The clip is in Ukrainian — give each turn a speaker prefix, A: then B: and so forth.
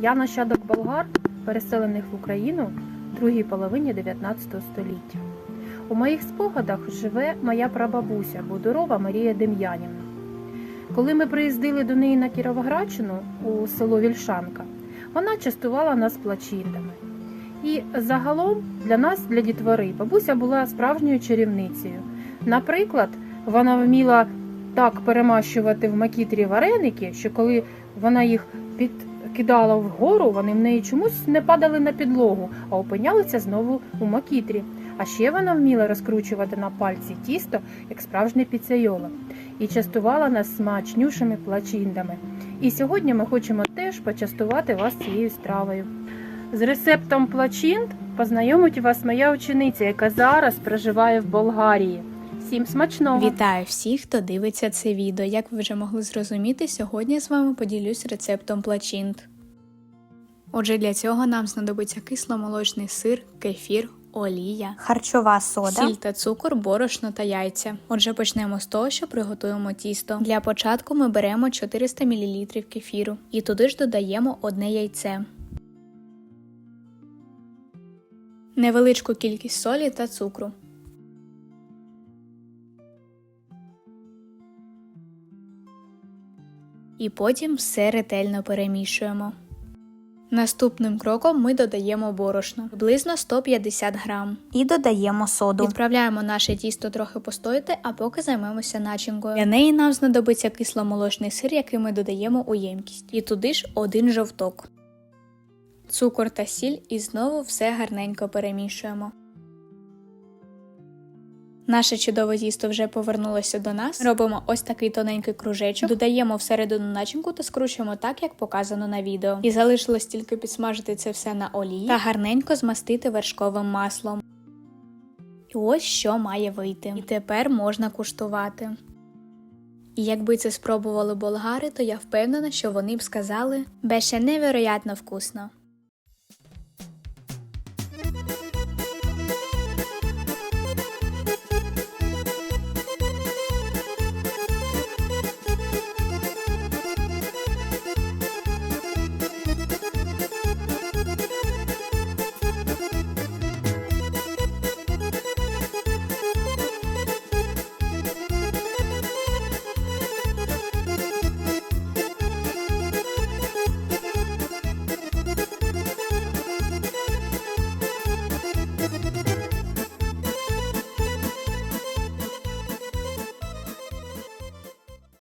A: Я нащадок болгар, переселених в Україну в другій половині 19 століття. У моїх спогадах живе моя прабабуся Будурова Марія Дем'янівна. Коли ми приїздили до неї на Кіровоградщину у село Вільшанка, вона частувала нас плачіндами. І загалом для нас, для дітвори, бабуся була справжньою чарівницею. Наприклад, вона вміла так перемащувати в макітрі вареники, що коли вона їх підкидала вгору, вони в неї чомусь не падали на підлогу, а опинялися знову у макітрі. А ще вона вміла розкручувати на пальці тісто, як справжня піцейола, і частувала нас смачнюшими плачиндами. І сьогодні ми хочемо теж почастувати вас цією стравою. З рецептом плачинд познайомить вас моя учениця, яка зараз проживає в Болгарії. Всім смачного!
B: Вітаю всіх, хто дивиться це відео. Як ви вже могли зрозуміти, сьогодні я з вами поділюсь рецептом плачинт. Отже, для цього нам знадобиться кисломолочний сир, кефір, олія,
C: харчова сода,
B: сіль та цукор, борошно та яйця. Отже, почнемо з того, що приготуємо тісто. Для початку ми беремо 400 мл кефіру і туди ж додаємо одне яйце. Невеличку кількість солі та цукру. І потім все ретельно перемішуємо. Наступним кроком ми додаємо борошно приблизно 150 грам.
C: і додаємо соду.
B: Відправляємо наше тісто трохи постояти, а поки займемося начинкою. Для неї нам знадобиться кисломолочний сир, який ми додаємо у ємкість. І туди ж один жовток. Цукор та сіль і знову все гарненько перемішуємо. Наше чудове тісто вже повернулося до нас. Робимо ось такий тоненький кружечок, додаємо всередину начинку та скручуємо так, як показано на відео. І залишилось тільки підсмажити це все на олії та гарненько змастити вершковим маслом. І ось що має вийти. І тепер можна куштувати. І якби це спробували болгари, то я впевнена, що вони б сказали «Беше невероятно вкусно.